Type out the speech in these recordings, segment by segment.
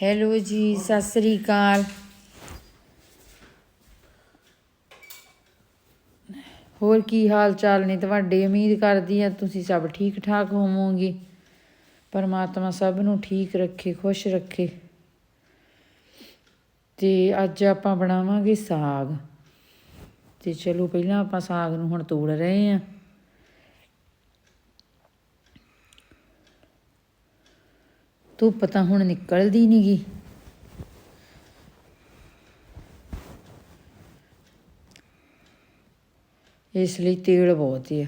Hello ਜੀ, ਸਤਿ ਸ੍ਰੀ ਅਕਾਲ। ਹੋਰ ਕੀ ਹਾਲ ਚਾਲ ਨੇ? ਤੁਹਾਡੇ ਉਮੀਦ ਕਰਦੀ ਆ ਤੁਸੀਂ ਸਭ ਠੀਕ ਠਾਕ ਹੋਵੋਗੇ। ਪਰਮਾਤਮਾ ਸਭ ਨੂੰ ਠੀਕ ਰੱਖੇ, ਖੁਸ਼ ਰੱਖੇ। ਤੇ ਅੱਜ ਆਪਾਂ ਬਣਾਵਾਂਗੇ ਸਾਗ। ਤੇ ਚਲੋ, ਪਹਿਲਾਂ ਆਪਾਂ ਸਾਗ ਨੂੰ ਹੁਣ ਤੋੜ ਰਹੇ ਆਂ ਧੁੱਪ ਤਾਂ ਹੁਣ ਨਿਕਲਦੀ ਨੀ ਗੀ। ਇਸ ਲਈ ਤੇਲ ਬਹੁਤ ਆ।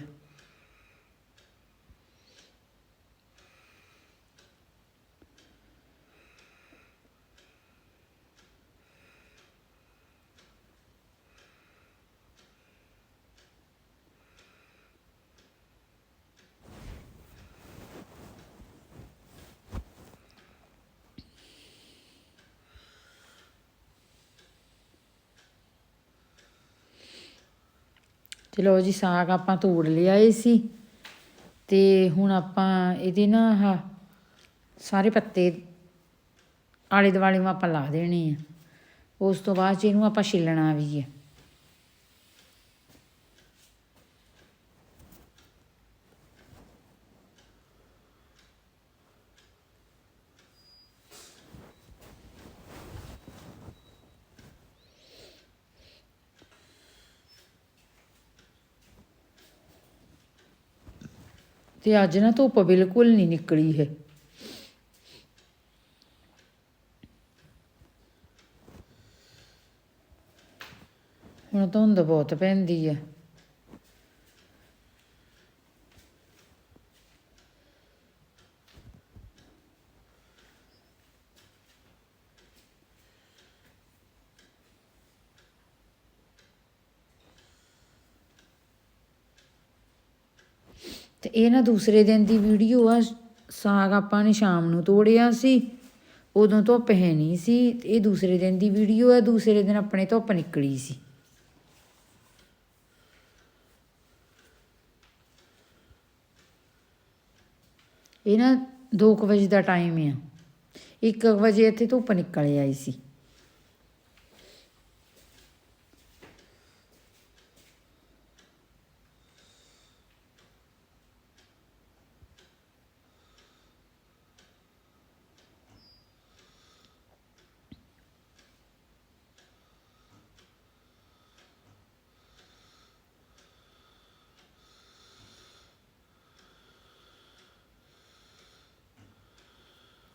ਚਲੋ ਜੀ, ਸਾਗ ਆਪਾਂ ਤੋੜ ਲਿਆਏ ਸੀ ਤੇ ਹੁਣ ਆਪਾਂ ਇਹਦੇ ਨਾ ਆਹ ਸਾਰੇ ਪੱਤੇ ਆਲੇ ਦੁਆਲੇ ਨੂੰ ਆਪਾਂ ਲਾ ਦੇਣੇ ਆ। ਉਸ ਤੋਂ ਬਾਅਦ 'ਚ ਇਹਨੂੰ ਆਪਾਂ ਛਿੱਲਣਾ ਵੀ ਹੈ ਤੇ ਅੱਜ ਨਾ ਧੁੱਪ ਬਿਲਕੁਲ ਨਹੀਂ ਨਿਕਲੀ ਹੈ। ਹੁਣ ਧੁੰਦ ਬਹੁਤ ਪੈਂਦੀ ਹੈ ਤੇ ਇਹ ਨਾ ਦੂਸਰੇ ਦਿਨ ਦੀ ਵੀਡੀਓ ਆ, ਸਾਗ ਆਪਾਂ ਨੇ ਸ਼ਾਮ ਨੂੰ ਤੋੜਿਆ ਸੀ, ਉਦੋਂ ਧੁੱਪ ਹੈ ਨਹੀਂ ਸੀ, ਇਹ ਦੂਸਰੇ ਦਿਨ ਦੀ ਵੀਡੀਓ ਆ, ਦੂਸਰੇ ਦਿਨ ਆਪਣੇ ਧੁੱਪ ਨਿਕਲੀ ਸੀ। ਇਹ ਨਾ 2 ਵਜੇ ਦਾ ਟਾਈਮ ਆ। 1 ਵਜੇ ਇੱਥੇ ਧੁੱਪ ਨਿਕਲ ਆਈ ਸੀ।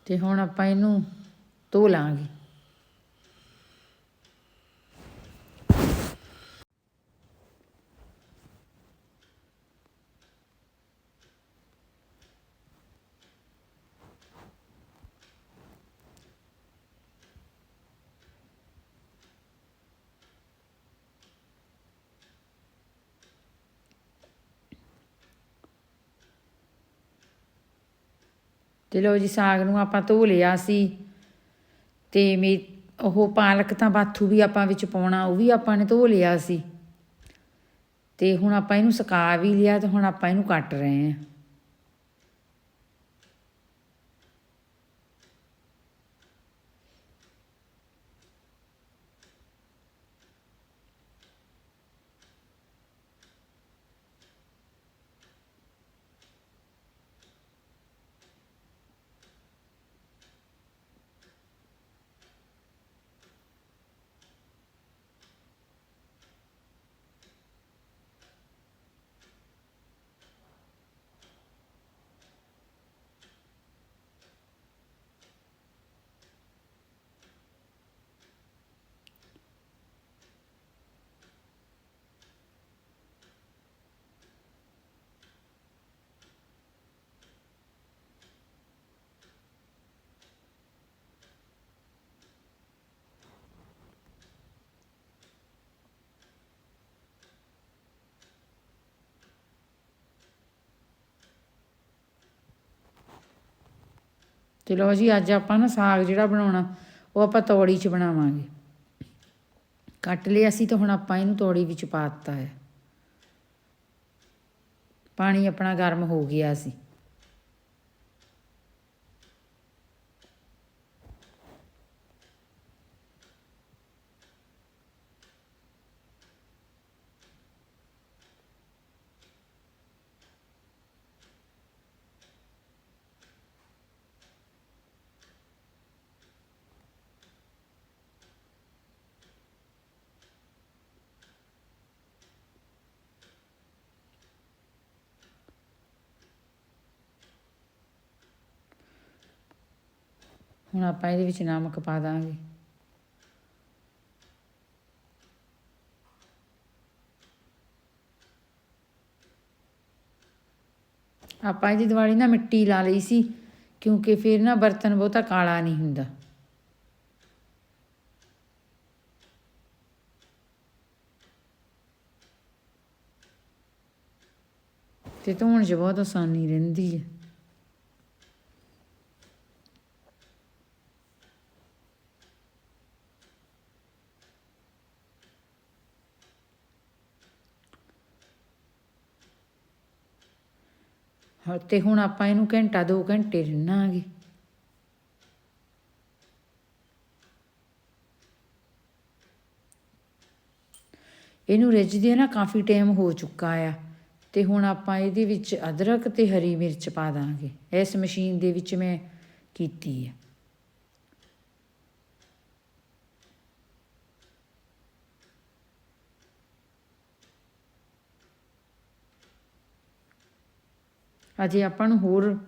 ਤੇ ਹੁਣ ਆਪਾਂ ਇਹਨੂੰ ਧੋ ਲਾਂਗੇ। ਤੇ ਲੋ ਜੀ ਸਾਗ ਨੂੰ ਆਪਾਂ ਧੋ ਲਿਆ ਸੀ ਤੇ ਮੇ ਉਹ ਪਾਲਕ ਤਾਂ ਬਾਥੂ ਵੀ ਆਪਾਂ ਵਿੱਚ ਪਾਉਣਾ, ਉਹ ਵੀ ਆਪਾਂ ਨੇ ਧੋ ਲਿਆ ਸੀ। ਤੇ ਹੁਣ ਆਪਾਂ ਇਹਨੂੰ ਸੁਕਾ ਵੀ ਲਿਆ ਤੇ ਹੁਣ ਆਪਾਂ ਇਹਨੂੰ ਕੱਟ ਰਹੇ ਹਾਂ। ਤੇ ਲੋ ਜੀ, ਅੱਜ ਆਪਾਂ ਨਾ ਸਾਗ ਜਿਹੜਾ ਬਣਾਉਣਾ, ਉਹ ਆਪਾਂ ਤੌੜੀ 'ਚ ਬਣਾਵਾਂਗੇ। ਕੱਟ ਲਿਆ ਸੀ ਤਾਂ ਹੁਣ ਆਪਾਂ ਇਹਨੂੰ ਤੌੜੀ ਵਿੱਚ ਪਾ ਦਿੱਤਾ ਹੈ। ਪਾਣੀ ਆਪਣਾ ਗਰਮ ਹੋ ਗਿਆ ਸੀ। ਹੁਣ ਆਪਾਂ ਇਹਦੇ ਵਿੱਚ ਨਮਕ ਪਾ ਦਾਂਗੇ। ਆਪਾਂ ਇਹਦੀ ਦੀਵਾਲੀ ਨਾ ਮਿੱਟੀ ਲਾ ਲਈ ਸੀ, ਕਿਉਂਕਿ ਫਿਰ ਨਾ ਬਰਤਨ ਬਹੁਤਾ ਕਾਲਾ ਨਹੀਂ ਹੁੰਦਾ। ਤੇ ਧੋਣ 'ਚ ਬਹੁਤ ਆਸਾਨੀ ਰਹਿੰਦੀ ਹੈ ਤੇ ਹੁਣ ਆਪਾਂ ਇਹਨੂੰ ਘੰਟਾ 2 ਘੰਟੇ ਰਿੰਨਾਂਗੇ ਇਹਨੂੰ ਰਿੱਝਦੇ ਨਾ ਕਾਫੀ ਟਾਈਮ ਹੋ ਚੁੱਕਾ ਆ ਤੇ ਹੁਣ ਆਪਾਂ ਇਹਦੇ ਵਿੱਚ ਅਦਰਕ ਤੇ ਹਰੀ ਮਿਰਚ ਪਾ ਦਾਂਗੇ। ਇਸ ਮਸ਼ੀਨ ਦੇ ਵਿੱਚ ਮੈਂ ਕੀਤੀ ਹੈ ਅਜੇ ਆਪਾਂ ਨੂੰ ਹੋਰ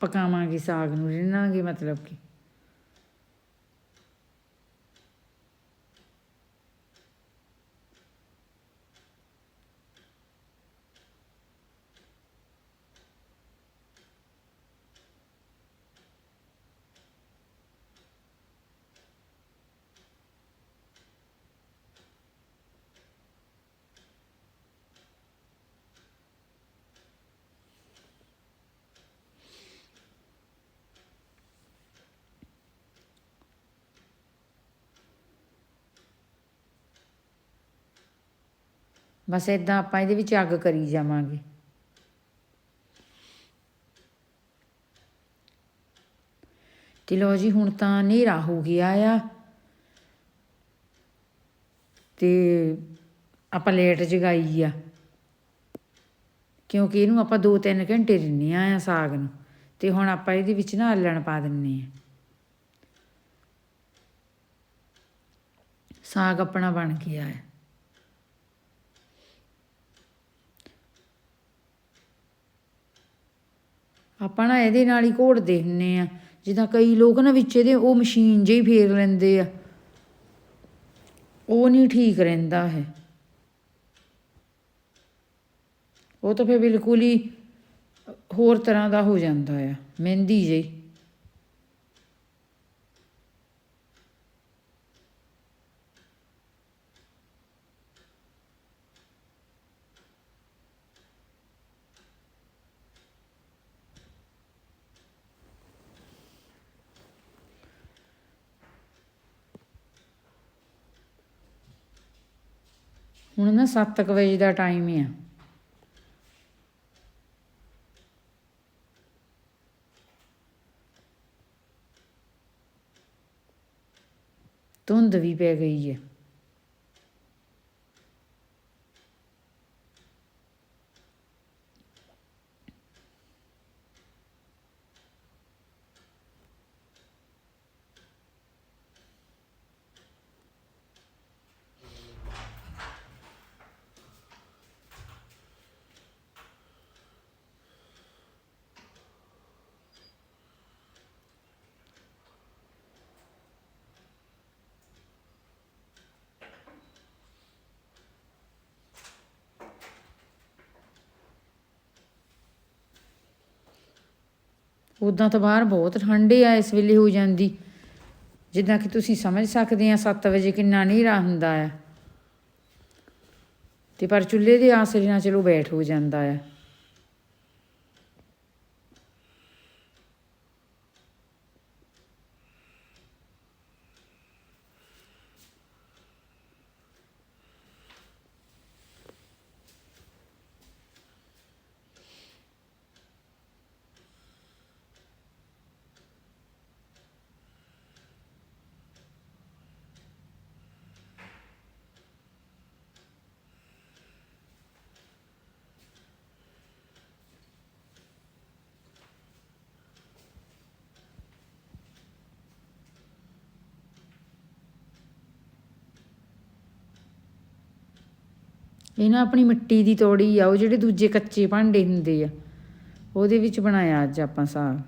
ਪਕਾਵਾਂਗੇ ਸਾਗ ਨੂੰ ਰਿੰਨਾਂਗੇ ਮਤਲਬ ਕਿ। ਬਸ ਇਦਾਂ ਆਪਾਂ ਇਹਦੇ ਵਿੱਚ ਅੱਗ ਕਰੀ ਜਾਵਾਂਗੇ। ਤੇ ਲੋ ਜੀ, ਹੁਣ ਤਾਂ ਹਨੇਰਾ ਹੋ ਗਿਆ ਆ। ਤੇ ਆਪਾਂ ਲੇਟ ਜਗਾਈ ਆ। ਕਿਉਂਕਿ ਇਹਨੂੰ ਆਪਾਂ 2-3 ਘੰਟੇ ਰਿੰਨੇ ਆ ਸਾਗ ਨੂੰ। ਤੇ ਹੁਣ ਆਪਾਂ ਇਹਦੇ ਵਿੱਚ ਨਾ ਅੱਲਣ ਪਾ ਦਿੰਨੇ ਆ। ਸਾਗ ਆਪਣਾ ਬਣ ਗਿਆ ਹੈ ਆਪਾਂ ਨਾ ਇਹਦੇ ਨਾਲ ਹੀ ਘੋੜਦੇ ਹੁੰਨੇ ਆ ਜਿੱਦਾਂ ਕਈ ਲੋਕ ਨਾ ਵਿੱਚ ਇਹਦੇ ਉਹ ਮਸ਼ੀਨ ਜਿਹੀ ਫੇਰ ਲੈਂਦੇ ਆ। ਉਹ ਨਹੀਂ ਠੀਕ ਰਹਿੰਦਾ ਹੈ ਉਹ ਤਾਂ ਫੇਰ ਬਿਲਕੁਲ ਹੀ ਹੋਰ ਤਰ੍ਹਾਂ ਦਾ ਹੋ ਜਾਂਦਾ ਆ। ਮਹਿੰਦੀ ਜਿਹੀ। ਹੁਣ ਨਾ 7 ਵਜੇ ਦਾ ਟਾਈਮ ਆ। ਧੁੰਦ ਵੀ ਪੈ ਗਈ ਹੈ ਉਦਾਂ ਤਾਂ ਬਾਹਰ ਬਹੁਤ ਠੰਡੇ ਆ ਇਸ ਵੇਲੇ ਹੋ ਜਾਂਦੀ। ਜਿੱਦਾਂ ਕਿ ਤੁਸੀਂ ਸਮਝ ਸਕਦੇ ਆ 7 ਵਜੇ ਕਿੰਨਾ ਹਨੇਰਾ ਹੁੰਦਾ ਆ। ਤੇ ਪਰ ਚੁੱਲ੍ਹੇ ਦੇ ਆਸਰੇ ਨਾਲ ਚਲੋ ਬੈਠ ਹੋ ਜਾਂਦਾ ਆ। ਇਹ ਨਾ ਆਪਣੀ ਮਿੱਟੀ ਦੀ ਤੋੜੀ ਆ, ਉਹ ਜਿਹੜੇ ਦੂਜੇ ਕੱਚੇ ਭਾਂਡੇ ਹੁੰਦੇ ਆ, ਉਹਦੇ ਵਿੱਚ ਬਣਾਇਆ ਅੱਜ ਆਪਾਂ ਸਾਗ।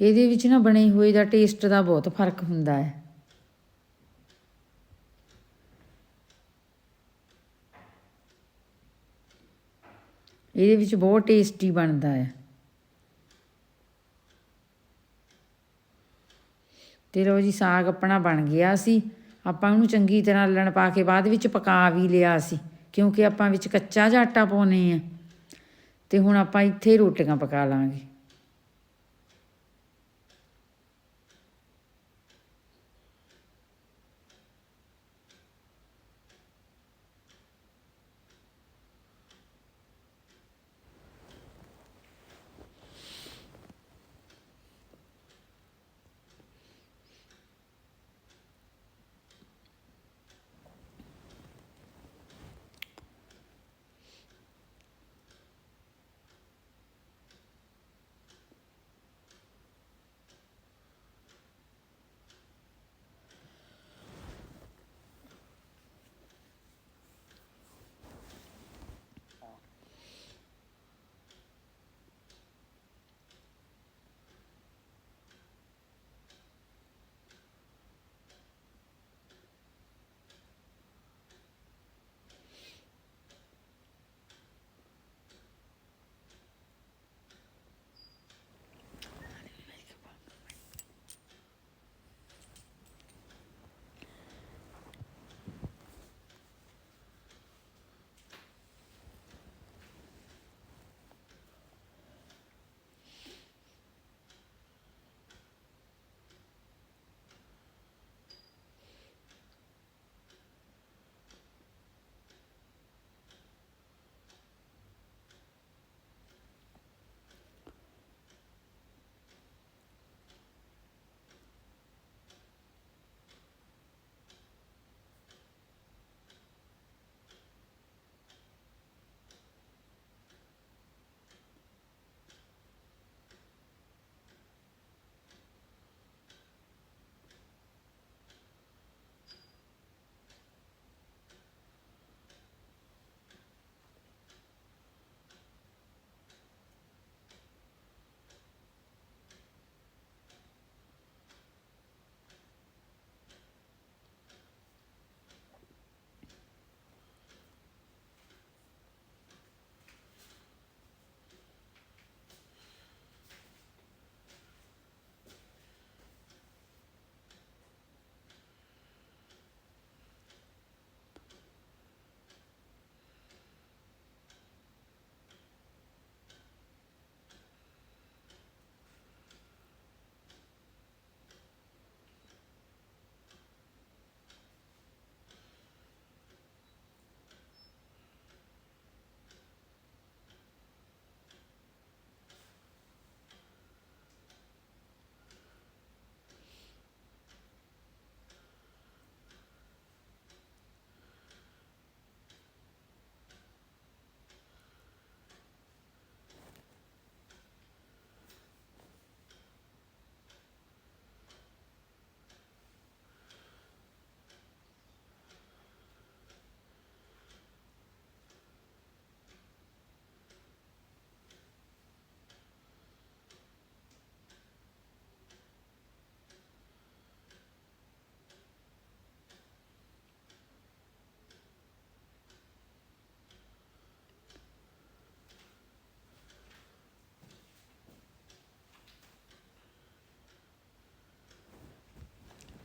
ਇਹਦੇ ਵਿੱਚ ਨਾ ਬਣੇ ਹੋਏ ਦਾ ਟੇਸਟ ਦਾ ਬਹੁਤ ਫ਼ਰਕ ਹੁੰਦਾ ਹੈ। ਇਹਦੇ ਵਿੱਚ ਬਹੁਤ ਟੇਸਟੀ ਬਣਦਾ ਹੈ। ਤੇ ਲੋ ਜੀ ਸਾਗ ਆਪਣਾ ਬਣ ਗਿਆ ਸੀ। ਆਪਾਂ ਉਹਨੂੰ ਚੰਗੀ ਤਰ੍ਹਾਂ ਲਣ ਪਾ ਕੇ ਬਾਅਦ ਵਿੱਚ ਪਕਾ ਵੀ ਲਿਆ ਸੀ, ਕਿਉਂਕਿ ਆਪਾਂ ਵਿੱਚ ਕੱਚਾ ਜਿਹਾ ਆਟਾ ਪਾਉਨੇ ਆ ਤੇ ਹੁਣ ਆਪਾਂ ਇੱਥੇ ਰੋਟੀਆਂ ਪਕਾ ਲਾਂਗੇ।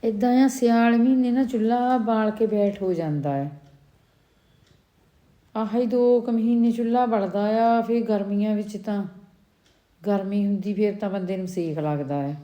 ਇਦਾਂ ਆ ਸਿਆਲ ਮਹੀਨੇ ਨਾ ਚੁੱਲ੍ਹਾ ਬਾਲ ਕੇ ਬੈਠ ਹੋ ਜਾਂਦਾ ਹੈ। ਆਹੀ ਦੋ ਕੁ ਮਹੀਨੇ ਚੁੱਲ੍ਹਾ ਬਲਦਾ ਆ, ਫਿਰ ਗਰਮੀਆਂ ਵਿੱਚ ਤਾਂ ਗਰਮੀ ਹੁੰਦੀ, ਫਿਰ ਤਾਂ ਬੰਦੇ ਨੂੰ ਸੇਕ ਲੱਗਦਾ ਹੈ।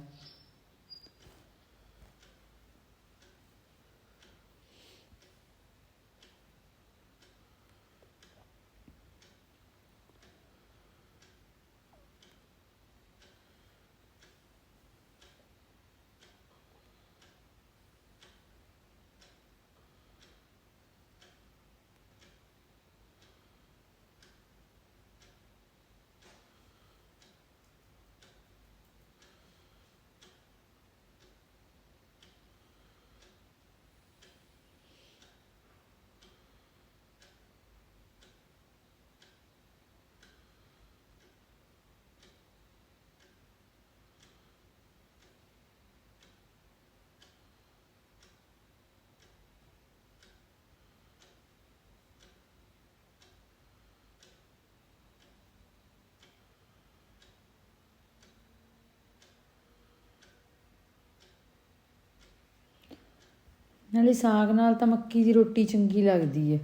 ਨਾਲੇ ਸਾਗ ਨਾਲ ਤਾਂ ਮੱਕੀ ਦੀ ਰੋਟੀ ਚੰਗੀ ਲੱਗਦੀ ਹੈ।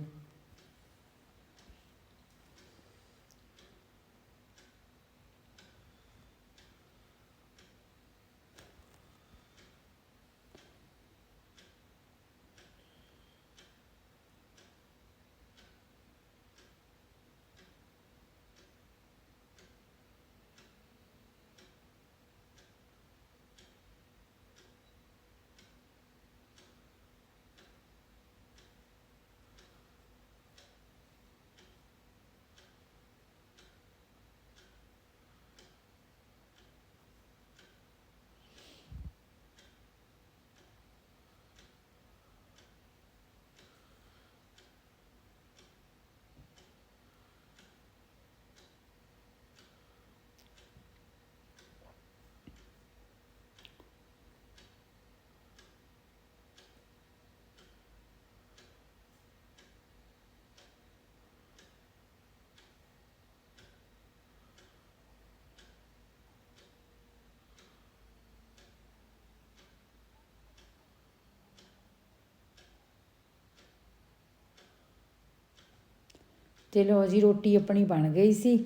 ਤੇ ਲੋ ਜੀ, ਰੋਟੀ ਆਪਣੀ ਬਣ ਗਈ ਸੀ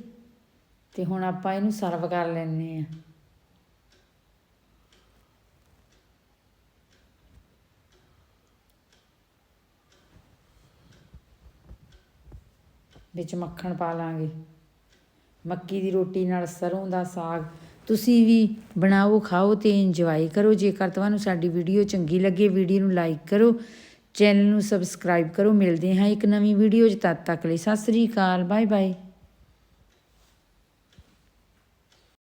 ਤੇ ਹੁਣ ਆਪਾਂ ਇਹਨੂੰ ਸਰਵ ਕਰ ਲੈਣੇ ਆ ਵਿੱਚ ਮੱਖਣ ਪਾ ਲਾਂਗੇ। ਮੱਕੀ ਦੀ ਰੋਟੀ ਨਾਲ ਸਰੋਂ ਦਾ ਸਾਗ। ਤੁਸੀਂ ਵੀ ਬਣਾਓ, ਖਾਓ ਤੇ ਇੰਜੋਏ ਕਰੋ। ਜੇਕਰ ਤੁਹਾਨੂੰ ਸਾਡੀ ਵੀਡੀਓ ਚੰਗੀ ਲੱਗੇ ਵੀਡੀਓ ਨੂੰ ਲਾਈਕ ਕਰੋ। ਚੈਨਲ ਨੂੰ ਸਬਸਕ੍ਰਾਈਬ ਕਰੋ, ਮਿਲਦੇ ਹਾਂ ਇੱਕ ਨਵੀਂ ਵੀਡੀਓ 'ਚ, ਤਦ ਤੱਕ ਲਈ ਸਤਿ ਸ੍ਰੀ ਅਕਾਲ ਬਾਏ ਬਾਏ